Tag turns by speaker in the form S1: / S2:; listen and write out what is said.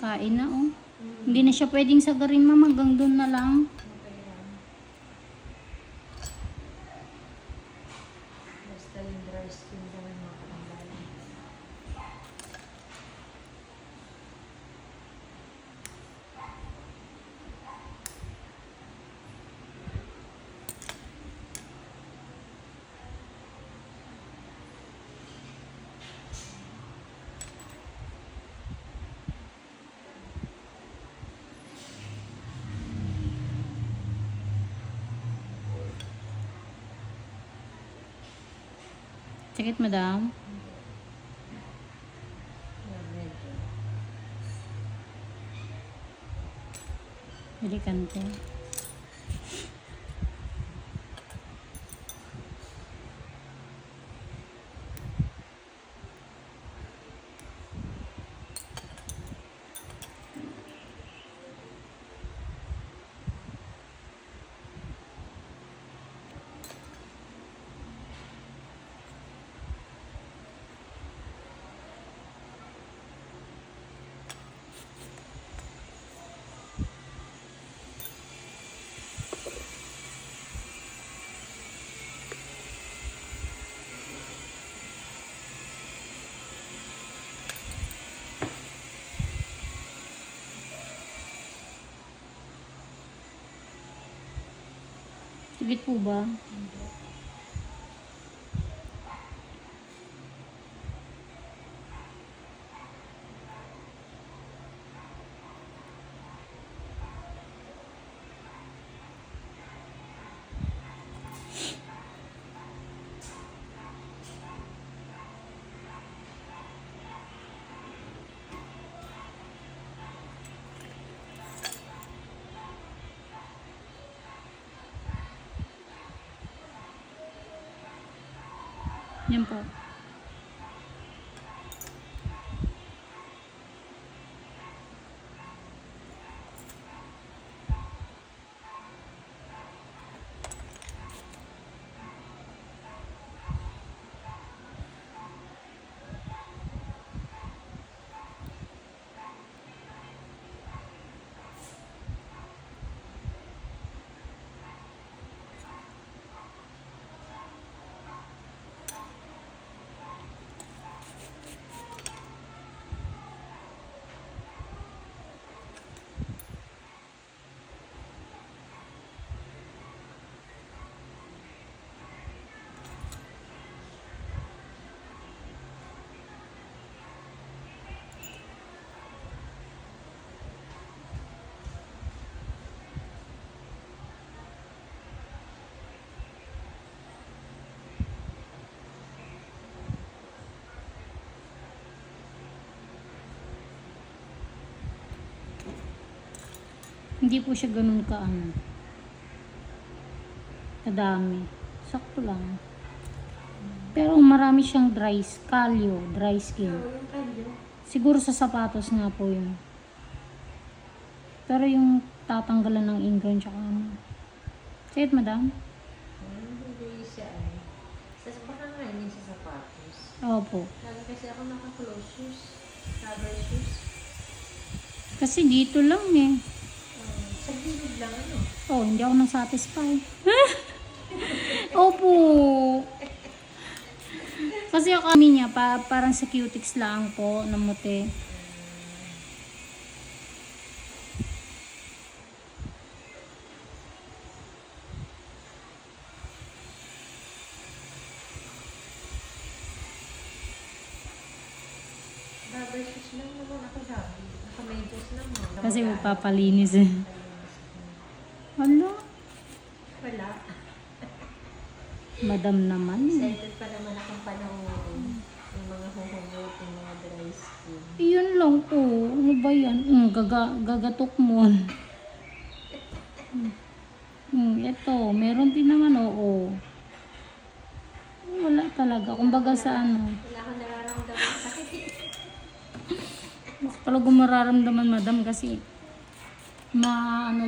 S1: kain na oh. Hindi na siya pwedeng sagarin ma'am, hanggang doon na lang.
S2: Basta yung dry skin naman mga
S1: Sakit madam.
S2: Yan, medyo.
S1: Sakit po ba? Yan po. Hindi po siya ganun ka ano. Kadami. Sakto lang. Pero marami siyang dry kalyo, dry skin. Siguro sa sapatos nga po yun. Pero yung tatanggalan ng ingrown tsaka ano. Sakit madam?
S2: Ah, Hindi siya ano. Sa baka nga yun sa sapatos.
S1: Opo.
S2: Lagi kasi ako naka-close shoes. Rubber shoes.
S1: Kasi dito lang eh. Oh, hindi ako nang-satisfy. Opo. Kasi ako kami niya, pa, parang sa cutics lang po, namuti. Kasi magpapalinis eh. Hala,
S2: Wala.
S1: madam naman.
S2: Excited pa naman akong panoorin. Yung mga huhumot, yung mga dry skin.
S1: Iyon lang po. Ano ba yan? Mm, gaga, gagatok mo. Mm, ito, meron din naman, oo. Wala talaga. Kumbaga sa ano.
S2: Wala akong nararamdaman sakit.
S1: Talagang mararamdaman, madam, kasi ma ano